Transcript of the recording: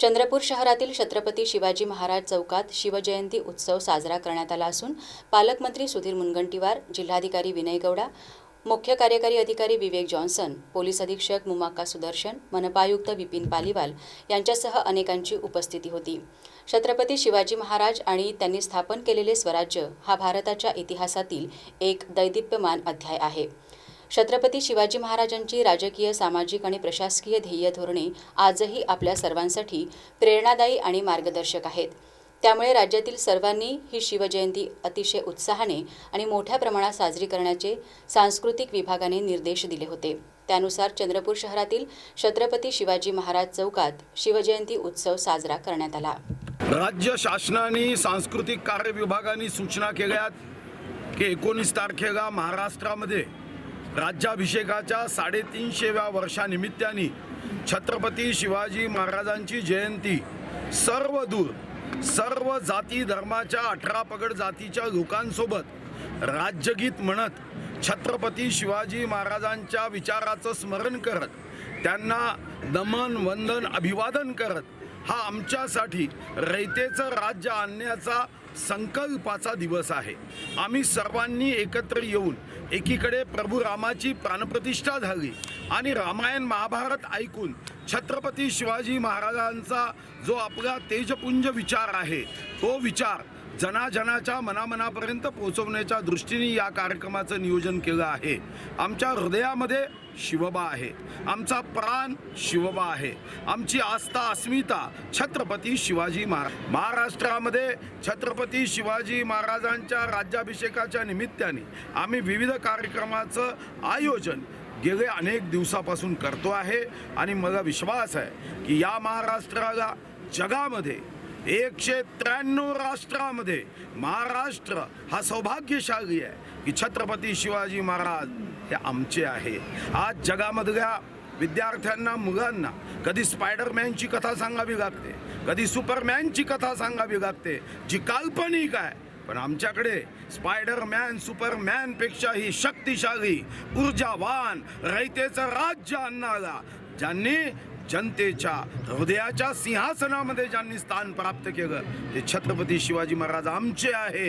चंद्रपूर शहरातील छत्रपती शिवाजी महाराज चौकात शिवजयंती उत्सव साजरा करण्यात आला असून पालकमंत्री सुधीर मुनगंटीवार जिल्हाधिकारी विनय गौडा मुख्य कार्यकारी अधिकारी विवेक जॉन्सन पोलीस अधीक्षक मुमाक्का सुदर्शन मनपायुक्त विपिन पालिवाल यांच्यासह अनेकांची उपस्थिती होती. छत्रपती शिवाजी महाराज आणि त्यांनी स्थापन केलेले स्वराज्य हा भारताच्या इतिहासातील एक दैदिप्यमान अध्याय आहे. छत्रपती शिवाजी महाराजांची राजकीय सामाजिक आणि प्रशासकीय ध्येय धोरणे आजही आपल्या सर्वांसाठी प्रेरणादायी आणि मार्गदर्शक आहेत. त्यामुळे राज्यातील सर्वांनी ही शिवजयंती अतिशय उत्साहाने आणि मोठ्या प्रमाणात साजरी करण्याचे सांस्कृतिक विभागाने निर्देश दिले होते. त्यानुसार चंद्रपूर शहरातील छत्रपती शिवाजी महाराज चौकात शिवजयंती उत्सव साजरा करण्यात आला. राज्य शासनाने सांस्कृतिक कार्य विभागाने सूचना केल्यात की एकोणीस तारखेला महाराष्ट्रामध्ये राज्याभिषेकाच्या साडेतीनशेव्या वर्षानिमित्ताने छत्रपती शिवाजी महाराजांची जयंती. सर्व दूर सर्व जाती धर्माच्या अठरा पगड जातीच्या लोकांसोबत राज्यगीत म्हणत छत्रपती शिवाजी महाराजांच्या विचाराचं स्मरण करत त्यांना दमन वंदन अभिवादन करत हा आमच्यासाठी रयतेचं राज्य आणण्याचा संकल्पाचा दिवस आहे. आम्ही सर्वांनी एकत्र येऊन एकीकडे प्रभू रामाची प्राणप्रतिष्ठा झाली आणि रामायण महाभारत ऐकून छत्रपती शिवाजी महाराजांचा जो आपला तेजपुंज विचार आहे तो विचार जनाजनाच्या मनामनापर्यंत पोहोचवण्याच्या दृष्टीने या कार्यक्रमाचं नियोजन केलं आहे. आमच्या हृदयामध्ये शिवबा आहे. आमचा प्राण शिवबा आहे. आमची आस्था अस्मिता छत्रपती शिवाजी महाराज. महाराष्ट्रामध्ये छत्रपती शिवाजी महाराजांच्या राज्याभिषेकाच्या निमित्ताने आम्ही विविध कार्यक्रमाचं आयोजन गेले अनेक दिवसापासून करतो आहे आणि मला विश्वास आहे की या महाराष्ट्राला जगामध्ये एकशे त्र्याण्णव राष्ट्रामध्ये महाराष्ट्र हा सौभाग्यशाली आहे की छत्रपती शिवाजी महाराज हे आमचे आहे. आज जगामधल्या विद्यार्थ्यांना मुलांना कधी स्पायडरमॅनची कथा सांगावी लागते कधी सुपरमॅनची कथा सांगावी लागते जी काल्पनिक आहे पण आमच्याकडे स्पायडरमॅन सुपरमॅनपेक्षाही शक्तिशाली ऊर्जावान रयतेचं राज्य आणणारा ज्यांनी जनतेच्या हृदयाच्या सिंहासनामध्ये ज्यांनी स्थान प्राप्त केलं ते छत्रपती शिवाजी महाराज आमचे आहे